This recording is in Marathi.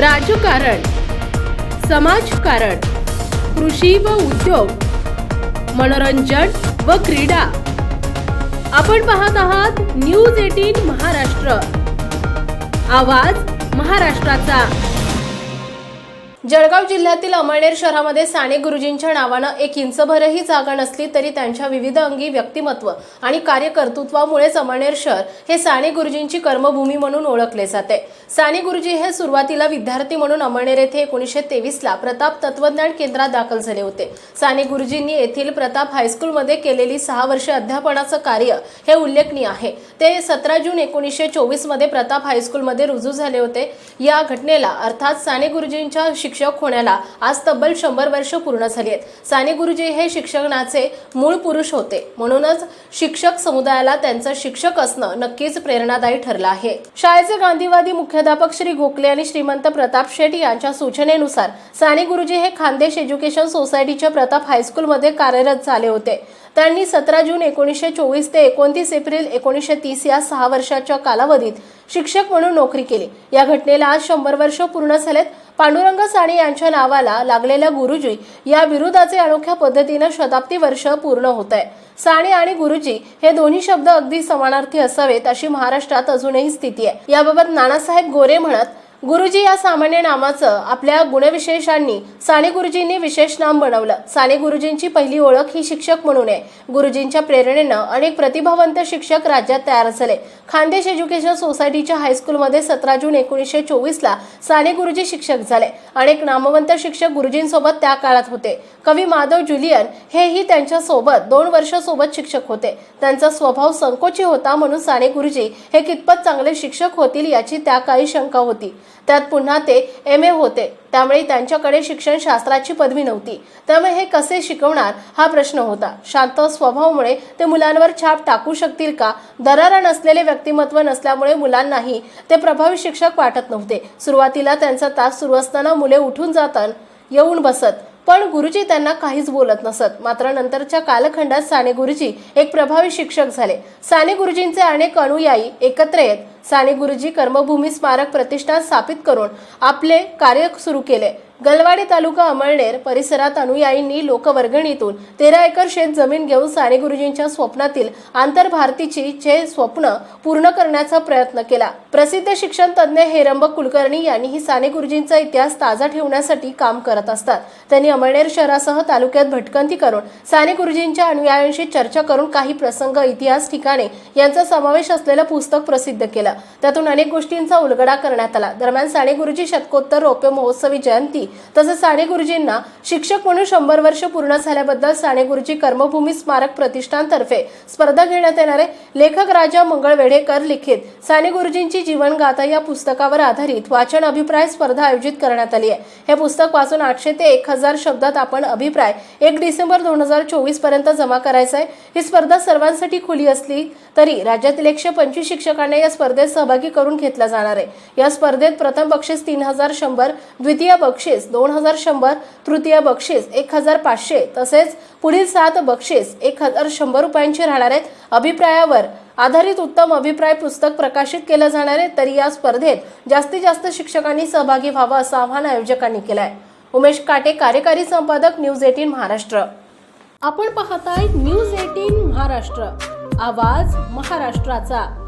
राजकारण समाजकारण कृषी व उद्योग मनोरंजन व क्रीडा. आपण पाहत आहात न्यूज एटीन महाराष्ट्र. आवाज महाराष्ट्राचा. जळगाव जिल्ह्यातील अमळनेर शहरामध्ये साने गुरुजींच्या नावानं एक इंचभरही जागा नसली तरी त्यांच्या विविध अंगी व्यक्तिमत्व आणि कार्यकर्तृत्वामुळेच अमळनेर शहर हे साने गुरुजींची कर्मभूमी म्हणून ओळखले जाते. साने गुरुजी हे सुरुवातीला विद्यार्थी म्हणून अमळनेर येथे एकोणीसशे तेवीसला प्रताप तत्वज्ञान केंद्रात दाखल झाले होते. साने गुरुजींनी येथील प्रताप हायस्कूलमध्ये केलेली सहा वर्षे अध्यापनाचं कार्य हे उल्लेखनीय आहे. ते सतरा जून एकोणीसशे चोवीसमध्ये प्रताप हायस्कूलमध्ये रुजू झाले होते. या घटनेला अर्थात साने गुरुजींच्या शिक्षक होण्याला आज तब्बल शंभर वर्ष पूर्ण झाली आहेत. साने गुरुजी हे शिक्षणाचे मूळ पुरुष होते. म्हणूनच शिक्षक समुदायाला त्यांचं शिक्षक असणं नक्कीच प्रेरणादायी ठरलं आहे. शाळेचे गांधीवादी मुख्य मुख्याध्यापक श्री गोखले आणि श्रीमंत प्रताप शेठ यांच्या सूचनेनुसार साने गुरुजी हे खानदेश एज्युकेशन सोसायटीच्या प्रताप हायस्कूलमध्ये कार्यरत झाले होते. त्यांनी सतरा जून एकोणीसशे चोवीस ते एकोणतीस एप्रिल एकोणीसशे तीस या सहा वर्षाच्या कालावधीत शिक्षक म्हणून नोकरी केली. या घटनेला आज शंभर वर्ष पूर्ण झालेत. पांडुरंग साने यांच्या नावाला लागलेल्या गुरुजी या विरोधाचे अनोख्या पद्धतीनं शताब्दी वर्ष पूर्ण होत आहे साने आणि गुरुजी हे दोन्ही शब्द अगदी समानार्थी असावेत अशी महाराष्ट्रात अजूनही स्थिती आहे. याबाबत नानासाहेब गोरे म्हणत गुरुजी या सामान्य नामाचं आपल्या गुणविशेषांनी साने गुरुजींनी विशेष नाम बनवलं. साने गुरुजींची पहिली ओळख ही शिक्षक म्हणून आहे. गुरुजींच्या प्रेरणेनं अनेक प्रतिभावंत शिक्षक राज्यात तयार झाले. खानदेश एज्युकेशन सोसायटीच्या हायस्कूलमध्ये सतरा जून एकोणीसशे चोवीसला साने गुरुजी शिक्षक झाले. अनेक नामवंत शिक्षक गुरुजींसोबत त्या काळात होते. कवी माधव जुलियन हेही त्यांच्यासोबत दोन वर्ष सोबत शिक्षक होते. त्यांचा स्वभाव संकोची होता म्हणून साने गुरुजी हे कितपत चांगले शिक्षक होतील याची त्या काळी शंका होती. त्यात पुन्हा ते एम ए होते. त्यामुळे त्यांच्याकडे शिक्षण शास्त्राची पदवी नव्हती. त्यामुळे हे कसे शिकवणार हा प्रश्न होता. शांत स्वभावामुळे ते मुलांवर छाप टाकू शकतील का? दरारा नसलेले व्यक्तिमत्व नसल्यामुळे मुलांनाही ते प्रभावी शिक्षक वाटत नव्हते. सुरुवातीला त्यांचा तास सुरू असताना मुले उठून जातात येऊन बसत. पण गुरुजी त्यांना काहीच बोलत नसत. मात्र नंतरच्या कालखंडात साने गुरुजी एक प्रभावी शिक्षक झाले. साने गुरुजींचे अनेक अनुयायी एकत्र येत साने गुरुजी कर्मभूमी स्मारक प्रतिष्ठान स्थापित करून आपले कार्य सुरू केले. गलवाडी तालुका अमळनेर परिसरात अनुयायींनी लोकवर्गणीतून तेरा एकर शेत जमीन घेऊन साने गुरुजींच्या स्वप्नातील आंतरभारतीची चे स्वप्न पूर्ण करण्याचा प्रयत्न केला. प्रसिद्ध शिक्षण तज्ज्ञ हेरंब कुलकर्णी यांनीही साने गुरुजींचा इतिहास ताजा ठेवण्यासाठी काम करत असतात. त्यांनी अमळनेर शहरासह तालुक्यात भटकंती करून साने गुरुजींच्या अनुयायांशी चर्चा करून काही प्रसंग इतिहास ठिकाणे यांचा समावेश असलेलं पुस्तक प्रसिद्ध केलं. त्यातून अनेक गोष्टींचा उलगडा करण्यात आला. दरम्यान साने गुरुजी शतकोत्तर रौप्य महोत्सवी जयंती तसंच साने गुरुजींना शिक्षक म्हणून शंभर वर्ष पूर्ण झाल्याबद्दल साने गुरुजी कर्मभूमी स्मारक प्रतिष्ठानतर्फे स्पर्धा घेण्यात येणार आहे लेखक राजा मंगळ वेढेकर लिखित साने गुरुजींची जीवनगाथा या पुस्तकावर आधारित वाचन अभिप्राय स्पर्धा आयोजित करण्यात आली आहे. हे पुस्तक वाचून आठशे ते एक हजार शब्दात आपण अभिप्राय एक डिसेंबर दोन हजार चोवीसपर्यंत जमा करायचा आहे ही स्पर्धा सर्वांसाठी खुली असली तरी राज्यातील एकशे पंचवीस शिक्षकांना या स्पर्धेत स्पर्धेत सहभागी करून घेतला जाणार आहे. या स्पर्धेत प्रथम बक्षीस तीन हजार शंभर द्वितीय बक्षीस दोन हजार शंभर तृतीय बक्षीस एक हजार पाचशे तसेच पुढील सात बक्षीस एक हजार शंभर रुपयांची राहणार आहेत. अभिप्रायावर आधारित उत्तम अभिप्राय पुस्तक प्रकाशित केलं जाणार आहे. तरी या स्पर्धेत जास्तीत जास्त शिक्षकांनी सहभागी व्हावं असं आवाहन आयोजकांनी केलं आहे उमेश काटे कार्यकारी संपादक न्यूज एटीन महाराष्ट्र. आपण पाहताय न्यूज एटीन महाराष्ट्र. आवाज महाराष्ट्राचा.